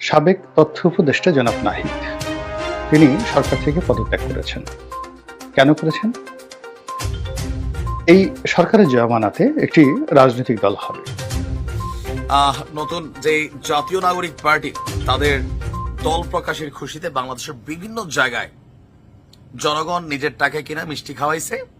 সাবেক তথ্য উপদেষ্টা জনাব নাহিদ। তিনি সরকার থেকে পদত্যাগ করেছেন। কেন করেছেন? এই সরকারের জমানাতে একটি রাজনৈতিক দল হবে। আহ, নতুন যে জাতীয় নাগরিক পার্টি তাদের দল প্রকাশের খুশিতে বাংলাদেশের বিভিন্ন জায়গায় জনগণ নিজের টাকা কিনা মিষ্টি খাওয়াইছে।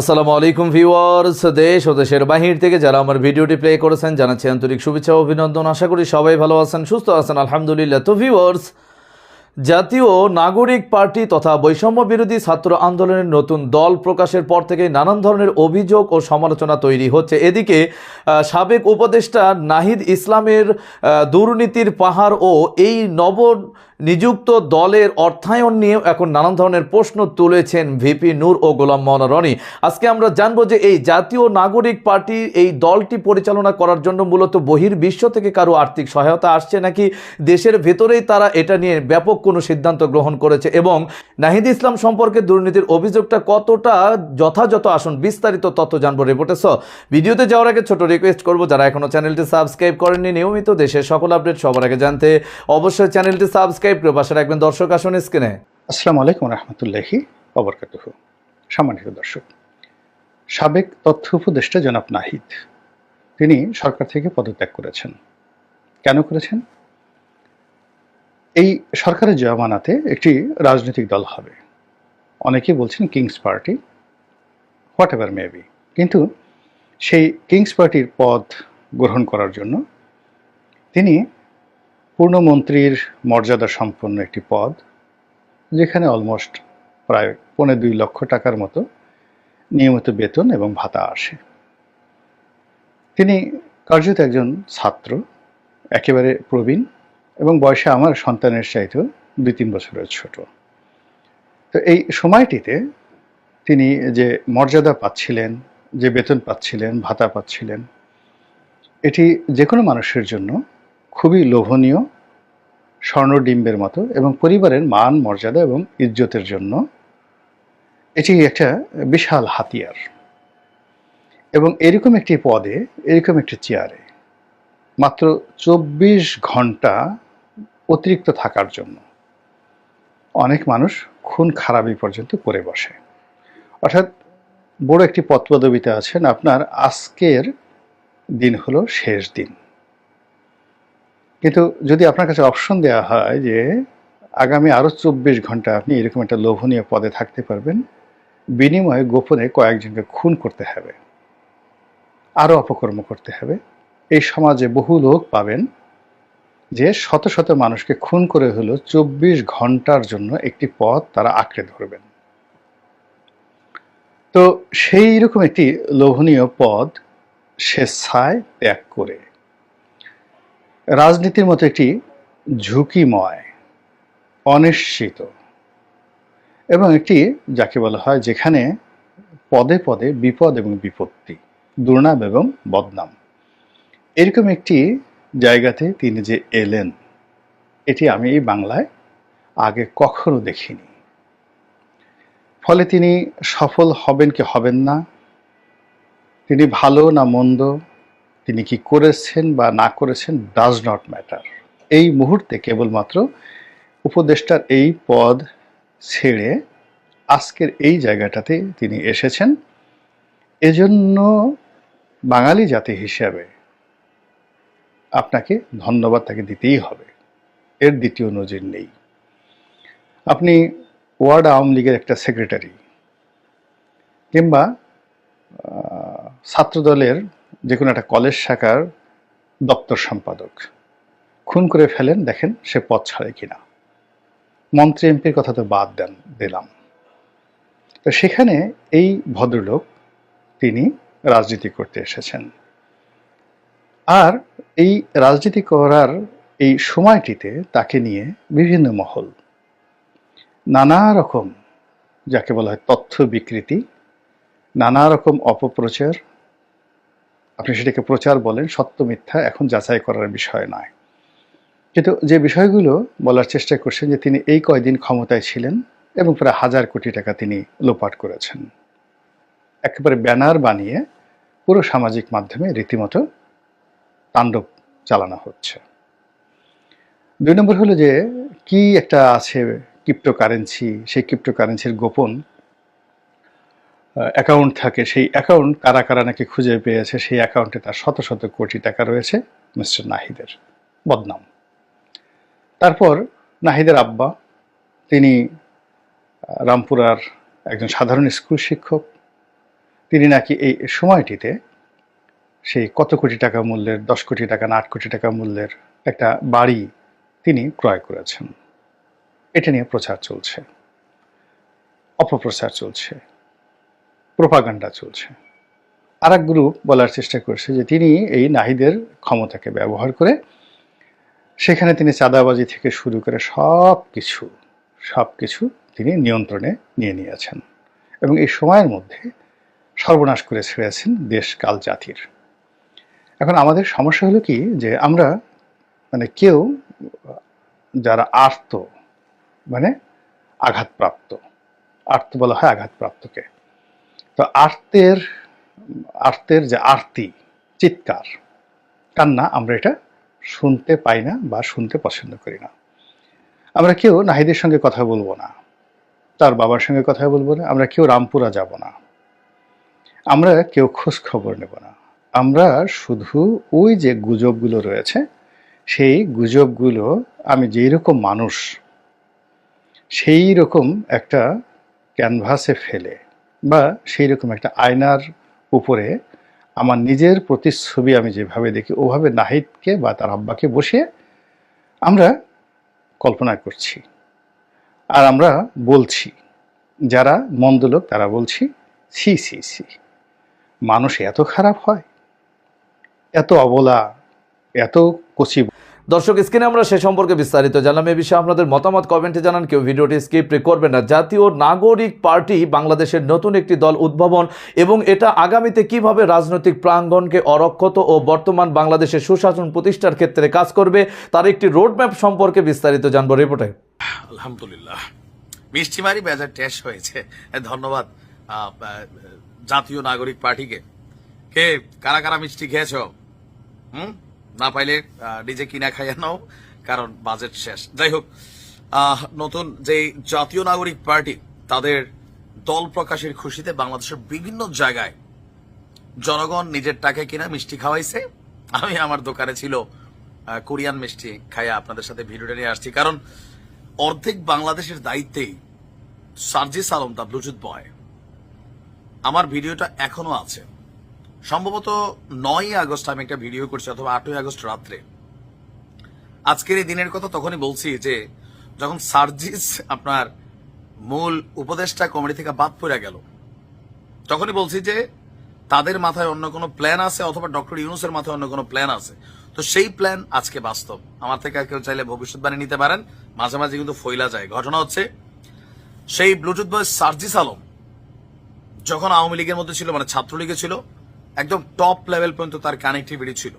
আসসালামু আলাইকুম ভিউয়ার্স, দেশ ও দেশের বাহির থেকে যারা আমার ভিডিওটি প্লে করেছেন জানাচ্ছি আন্তরিক শুভেচ্ছা অভিনন্দন। আশা করি সবাই ভালো আছেন, সুস্থ আছেন, আলহামদুলিল্লাহ। তো ভিউয়ার্স, জাতীয় নাগরিক পার্টি তথা বৈষম্য বিরোধী ছাত্র আন্দোলনের নতুন দল প্রকাশের পর থেকে নানান ধরনের অভিযোগ ও সমালোচনা তৈরি হচ্ছে। এদিকে সাবেক উপদেষ্টা নাহিদ ইসলামের দুর্নীতির পাহাড় ও এই নব নিযুক্ত দলের অর্থায়ন নিয়েও এখন নানান ধরনের প্রশ্ন তুলেছেন ভিপি নূর ও গোলাম মৌলানা রনি। আজকে আমরা জানব যে এই জাতীয় নাগরিক পার্টি এই দলটি পরিচালনা করার জন্য মূলত বহির বিশ্ব থেকে কারও আর্থিক সহায়তা আসছে নাকি দেশের ভেতরেই তারা এটা নিয়ে ব্যাপক কোনো সিদ্ধান্ত গ্রহণ করেছে এবং নাহিদ ইসলাম সম্পর্কে দুর্নীতির অভিযোগটা কতটা যথাযথ আসন বিস্তারিত তথ্য জানব রিপোর্টে। ভিডিওতে যাওয়ার আগে ছোট রিকোয়েস্ট করব, যারা এখনও চ্যানেলটি সাবস্ক্রাইব করেননি, নিয়মিত দেশের সকল আপডেট সবার আগে জানতে অবশ্যই চ্যানেলটি সাবস্ক্রাইব করে পাশে রাখবেন দর্শক, আসুন স্ক্রিনে। আসসালামু আলাইকুম রহমতুল্লাহি অবরকাতুহ সম্মানিত দর্শক, সাবেক তথ্য উপদেষ্টা জনাব নাহিদ, তিনি সরকার থেকে পদত্যাগ করেছেন। কেন করেছেন? এই সরকারের জমানাতে একটি রাজনৈতিক দল হবে। অনেকেই বলছেন kings party whatever maybe কিন্তু সেই কিংস পার্টির পদ গ্রহণ করার জন্য তিনি পূর্ণমন্ত্রীর মর্যাদা সম্পন্ন একটি পদ, যেখানে অলমোস্ট প্রায় পৌনে দুই লক্ষ টাকার মতো নিয়মিত বেতন এবং ভাতা আসে। তিনি কার্যত একজন ছাত্র, একেবারে প্রবীণ এবং বয়সে আমার সন্তানের চাইতেও দুই তিন বছরের ছোট। তো এই সময়টিতে তিনি যে মর্যাদা পাচ্ছিলেন, যে বেতন পাচ্ছিলেন, ভাতা পাচ্ছিলেন, এটি যে কোনো মানুষের জন্য খুবই লোভনীয় স্বর্ণডিম্বের মতো এবং পরিবারের মান, মর্যাদা এবং ইজ্জতের জন্য এটি একটা বিশাল হাতিয়ার। এবং এরকম একটি পদে, এরকম একটি চেয়ারে মাত্র চব্বিশ ঘণ্টা অতিরিক্ত থাকার জন্য অনেক মানুষ খুন খারাপি পর্যন্ত করে বসে। অর্থাৎ বড় একটি পদ পদবিতে আছেন আপনার আজকের দিন হলো শেষ দিন। কিন্তু যদি আপনার কাছে অপশন দেওয়া হয় যে আগামী আরও চব্বিশ ঘণ্টা আপনি এরকম একটা লোভনীয় পদে থাকতে পারবেন, বিনিময়ে গোপনে কয়েকজনকে খুন করতে হবে আরও অপকর্ম করতে হবে, এই সমাজে বহু লোক পাবেন যে শত শত মানুষকে খুন করে হলো চব্বিশ ঘণ্টার জন্য একটি পথ তারা আঁকড়ে ধরবেন। তো সেই রকম একটি লোভনীয় পদ স্বেচ্ছায় ত্যাগ করে রাজনীতির মতো একটি ঝুঁকিময়, অনিশ্চিত এবং একটি, যাকে বলা হয় যেখানে পদে পদে বিপদ এবং বিপত্তি, দুর্নাম এবং বদনাম। এরকম একটি জায়গাতে তিনি যে এলেন, এটি আমি এই বাংলায় আগে কখনো দেখিনি। ফলে তিনি সফল হবেন কি হবেন না, তিনি ভালো না মন্দ তিনি কি করেছেন বা না করেছেন ডাজ নট ম্যাটার এই মুহূর্তে কেবলমাত্র উপদেষ্টার এই পদ ছেড়ে আজকের এই জায়গাটাতে তিনি এসেছেন। এজন্য বাঙালি জাতি হিসাবে আপনাকে ধন্যবাদ তাকে দিতেই হবে। এর দ্বিতীয় নজির নেই। আপনি ওয়ার্ড আওয়ামী লীগের একটা সেক্রেটারি কিংবা ছাত্রদলের যে কোনো একটা কলেজ শাখার দপ্তর সম্পাদক। খুন করে ফেলেন, দেখেন সে পথ ছাড়ে কিনা। মন্ত্রী এমপির কথা তো বাদ দেন, দিলাম। তো সেখানে এই ভদ্রলোক, তিনি রাজনীতি করতে এসেছেন। আর এই রাজনীতি করার এই সময়টিতে তাকে নিয়ে বিভিন্ন মহল, নানা রকম, যাকে বলা হয় তথ্য বিকৃতি, নানা রকম অপপ্রচার আপনি সেটাকে প্রচার বলেন, সত্য মিথ্যা এখন যাচাই করার বিষয় নয়। কিন্তু যে বিষয়গুলো বলার চেষ্টা করছেন যে তিনি এই কয়দিন ক্ষমতায় ছিলেন এবং প্রায় হাজার কোটি টাকা তিনি লোপাট করেছেন। একেবারে ব্যানার বানিয়ে পুরো সামাজিক মাধ্যমে রীতিমতো তাণ্ডব চালানো হচ্ছে। দুই নম্বর হলো যে কি একটা আছে ক্রিপ্টোকারেন্সি সেই ক্রিপ্টোকারেন্সির গোপন অ্যাকাউন্ট থাকে, সেই অ্যাকাউন্ট কারা কারা নাকি খুঁজে পেয়েছে, সেই অ্যাকাউন্টে তার শত শত কোটি টাকা রয়েছে মিস্টার নাহিদের বদনাম। তারপর নাহিদের আব্বা, তিনি রামপুরার একজন সাধারণ স্কুল শিক্ষক, তিনি নাকি এই সময়টিতে সেই কত কোটি টাকা মূল্যের, দশ কোটি টাকা না আট কোটি টাকা মূল্যের একটা বাড়ি তিনি ক্রয় করেছেন। এটা নিয়ে প্রচার চলছে, অপপ্রচার চলছে। প্রোপাগান্ডা চলছে। আর এক গ্রুপ বলার চেষ্টা করছে যে তিনি এই নাহিদের ক্ষমতাকে ব্যবহার করে সেখানে তিনি চাঁদাবাজি থেকে শুরু করে সব কিছু সব কিছু তিনি নিয়ন্ত্রণে নিয়ে নিয়েছেন এবং এই সময়ের মধ্যে সর্বনাশ করে ছেড়েছেন দেশ কাল জাতির। এখন আমাদের সমস্যা হলো কি যে আমরা মানে কেউ যারা আর্ত মানে আঘাতপ্রাপ্ত, আর্ত বলা হয় আঘাতপ্রাপ্তকে তো আর্তের আর্তের যে আরতি, চিৎকার, কান্না আমরা এটা শুনতে পাই না বা শুনতে পছন্দ করি না। আমরা কেউ নাহিদের সঙ্গে কথা বলব না, তার বাবার সঙ্গে কথা বলব না, আমরা কেউ রামপুরা যাব না, আমরা কেউ খোঁজ খবর নেব না। আমরা শুধু ওই যে গুজবগুলো রয়েছে, সেই গুজবগুলো আমি যেই রকম মানুষ সেই রকম একটা ক্যানভাসে ফেলে বা সেই রকম একটা আয়নার উপরে আমার নিজের প্রতিচ্ছবি আমি যেভাবে দেখি, ওভাবে নাহিদকে বা তার আব্বাকে বসিয়ে আমরা কল্পনা করছি। আর আমরা বলছি, যারা মন্দ লোক তারা বলছি, ছি ছি ছি। মানুষ এত খারাপ হয়, এত অবলা, এত কচি দর্শক, স্ক্রিনে আমরা সে সম্পর্কে বিস্তারিত জানলাম। এ বিষয়ে আপনাদের মতামত কমেন্টে জানান, কেউ ভিডিওটি স্কিপ করবেন না। জাতীয় নাগরিক পার্টি বাংলাদেশের নতুন একটি দল উদ্ভাবন এবং এটা আগামীতে কীভাবে রাজনৈতিক প্রাঙ্গণকে অরক্ষত ও বর্তমান বাংলাদেশের সুশাসন প্রতিষ্ঠার ক্ষেত্রে কাজ করবে, তার একটি রোডম্যাপ সম্পর্কে বিস্তারিত জানব রিপোর্টে। আলহামদুলিল্লাহ। মিষ্টিমারি বাজার টেস্ট হয়েছে। ধন্যবাদ জাতীয় নাগরিক পার্টিকে। কে, কারা কারা মিষ্টি খেয়েছ? হুম? না পাইলে নিজে কিনা খাইয়া নাও, কারণ বাজেট শেষ। যাই হোক নতুন যে জাতীয় নাগরিক পার্টি, তাদের দল প্রকাশের খুশিতে বাংলাদেশের বিভিন্ন জায়গায় জনগণ নিজের টাকায় কিনা মিষ্টি খাওয়াইছে। আমি আমার দোকানে ছিল কোরিয়ান মিষ্টি খাইয়া আপনাদের সাথে ভিডিওটা নিয়ে আসছি, কারণ অর্ধেক বাংলাদেশের দায়িত্বেই Sarjis Alam the bluetooth boy. আমার ভিডিওটা এখনও আছে। সম্ভবত নয়ই আগস্ট আমি একটা ভিডিও করছি অথবা আটই আগস্ট রাত্রে। আজকের এই দিনের কথা তখনই বলছি যে, যখন সার্জিস আপনার মূল উপদেষ্টা কমিটি থেকে বাদ পড়ে গেল, তখনই বলছি যে, তাদের মাথায় অন্য কোনো প্ল্যান আছে অথবা ডক্টর ইউনুসের মাথায় অন্য কোনো প্ল্যান আছে? তো সেই প্ল্যান আজকে বাস্তব। আমার থেকে কেউ চাইলে ভবিষ্যৎবাণী নিতে পারেন। মাঝে মাঝে কিন্তু ফইলা যায়। ঘটনা হচ্ছে, সেই ব্লুটুথ বয় সার্জিস আলম, যখন আওয়ামী লীগের মধ্যে ছিল মানে ছাত্রলীগে ছিল একদম টপ লেভেল পর্যন্ত তার কানেক্টিভিটি ছিল।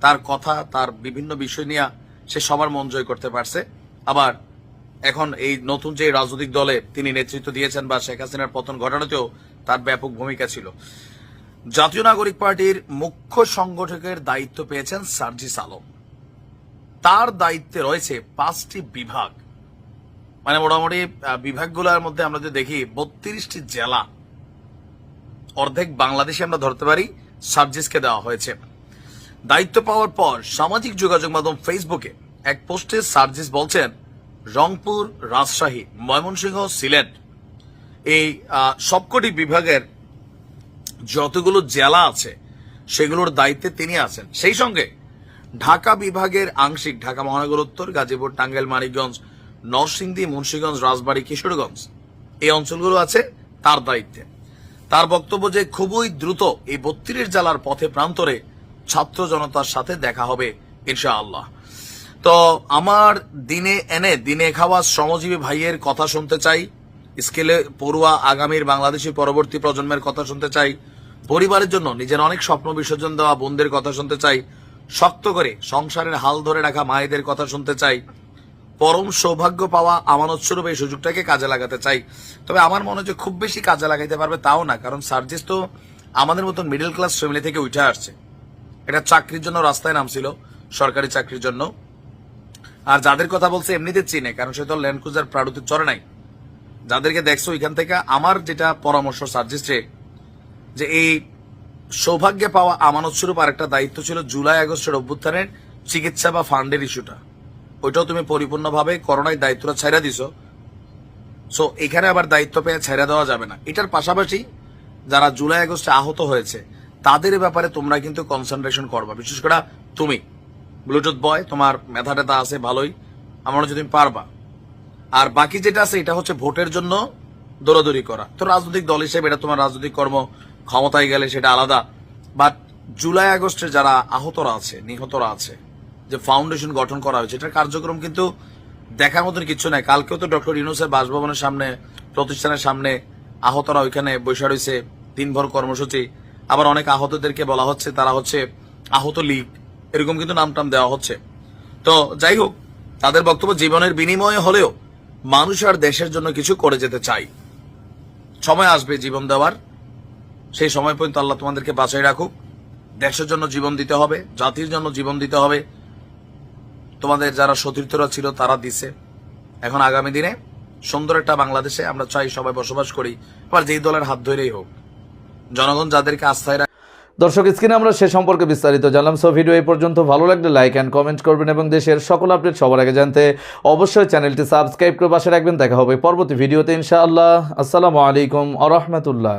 তার কথা, তার বিভিন্ন বিষয় নিয়ে সে সবার মন জয় করতে পারছে। আবার এখন এই নতুন যে রাজনৈতিক দলে তিনি নেতৃত্ব দিয়েছেন বা শেখ হাসিনার পতন ঘটানোতেও তার ব্যাপক ভূমিকা ছিল। জাতীয় নাগরিক পার্টির মুখ্য সংগঠকের দায়িত্ব পেয়েছেন সার্জিস আলম। তার দায়িত্বে রয়েছে পাঁচটি বিভাগ। মানে মোটামুটি বিভাগগুলোর মধ্যে আমরা যদি দেখি, বত্রিশটি জেলা অর্ধেক বাংলাদেশে আমরা ধরতে পারি, সার্জিসকে দেওয়া হয়েছে। দায়িত্ব পাওয়ার পর সামাজিক যোগাযোগ মাধ্যম ফেসবুকে এক পোস্টে সার্জিস বলছেন, রংপুর রাজশাহী, ময়মনসিংহ, সিলেট। এই সবকটি বিভাগের যতগুলো জেলা আছে, সেগুলোর দায়িত্বে তিনি আছেন। সেই সঙ্গে ঢাকা বিভাগের আংশিক ঢাকা মহানগর, উত্তর গাজীপুর, টাঙ্গাইল, মানিকগঞ্জ, নরসিংদী, মুন্সীগঞ্জ, রাজবাড়ী, কিশোরগঞ্জ, এই অঞ্চলগুলো আছে তার দায়িত্বে। তার বক্তব্য যে খুবই দ্রুত এই বত্রিশ জেলার পথে প্রান্তরে ছাত্র জনতার সাথে দেখা হবে, ইনশাআল্লাহ। তো আমার দিনে এনে দিনে খাওয়া শ্রমজীবী ভাইয়ের কথা শুনতে চাই, স্কেলে পড়ুয়া আগামীর বাংলাদেশি পরবর্তী প্রজন্মের কথা শুনতে চাই, পরিবারের জন্য নিজের অনেক স্বপ্ন বিসর্জন দেওয়া বোনদের কথা শুনতে চাই, শক্ত করে সংসারের হাল ধরে রাখা মায়েদের কথা শুনতে চাই পরম সৌভাগ্য পাওয়া আমানত স্বরূপ এই সুযোগটাকে কাজে লাগাতে চাই। তবে আমার মনে যে খুব বেশি কাজে লাগাইতে পারবে তাও না, কারণ সার্জিস তো আমাদের মতন মিডল ক্লাস ফ্যামিলি থেকে উঠে আসছে। এটা চাকরির জন্য রাস্তায় নামছিল, সরকারি চাকরির জন্য। আর যাদের কথা বলছে এমনিতে চিনে, কারণ সে তো ল্যান্ড ক্রুজার প্রাডুতে চড়ে নাই। যাদেরকে দেখছ ওইখান থেকে, আমার যেটা পরামর্শ সাজেস্টে যে এই সৌভাগ্যে পাওয়া আমানত স্বরূপ আরেকটা দায়িত্ব ছিল জুলাই আগস্টের অভ্যুত্থানের চিকিৎসা বা ফান্ডের ইস্যুটা ওইটাও তুমি পরিপূর্ণভাবে করোনায় দায়িত্বটা ছাইরা দিছো। সো এখানে আবার দায়িত্ব পেয়ে ছেড়ে দেওয়া যাবে না। এটার পাশাপাশি যারা জুলাই, আগস্টে আহত হয়েছে, তাদের ব্যাপারে তোমরা কিন্তু কনসেন্ট্রেশন করবা। বিশেষ করে তুমি। ব্লুটুথ বয় তোমার মেধা টেধা আছে, ভালোই। আমার যদি পারবা। আর বাকি যেটা আছে, এটা হচ্ছে ভোটের জন্য দৌড়াদৌড়ি করা। তো রাজনৈতিক দল হিসেবে এটা তোমার রাজনৈতিক কর্ম ক্ষমতায় গেলে সেটা আলাদা। বাট জুলাই, আগস্টে যারা আহতরা আছে, নিহতরা আছে যে ফাউন্ডেশন গঠন করা হয়েছে, এটার কার্যক্রম কিন্তু দেখার মতন কিছু নাই। কালকেও তো ডক্টর ইউনুসের বাসভবনের সামনে, প্রতিষ্ঠানের সামনে আহতরা ওইখানে বৈশা রয়েছে, দিনভর কর্মসূচি। আবার অনেক আহতদেরকে বলা হচ্ছে, তারা হচ্ছে আহত লীগ। এরকম কিন্তু নাম টাম দেওয়া হচ্ছে। তো যাই হোক, তাদের বক্তব্য জীবনের বিনিময়ে হলেও মানুষ আর দেশের জন্য কিছু করে যেতে চাই। সময় আসবে জীবন দেওয়ার। সেই সময় পর্যন্ত আল্লাহ তোমাদেরকে বাঁচাই রাখুক। দেশের জন্য জীবন দিতে হবে, জাতির জন্য জীবন দিতে হবে। তোমাদের যারা সতীর্থরা ছিল, তারা দিছে। এখন আগামী দিনে সুন্দর একটা বাংলাদেশে আমরা চাই সবাই বসবাস করি আবার যেই দলের হাত ধরেই হোক। জনগণ যাদেরকে আস্থায় দর্শক, স্ক্রিনে আমরা সে সম্পর্কে বিস্তারিত জানলাম সো ভিডিও এই পর্যন্ত ভালো লাগলে লাইক অ্যান্ড কমেন্ট করবেন এবং দেশের সকল আপডেট সবার আগে জানতে অবশ্যই চ্যানেলটি সাবস্ক্রাইব করে পাশে রাখবেন। দেখা হবে পরবর্তী ভিডিওতে ইনশাআল্লাহ। আসসালামু আলাইকুম আ রহমতুল্লাহ।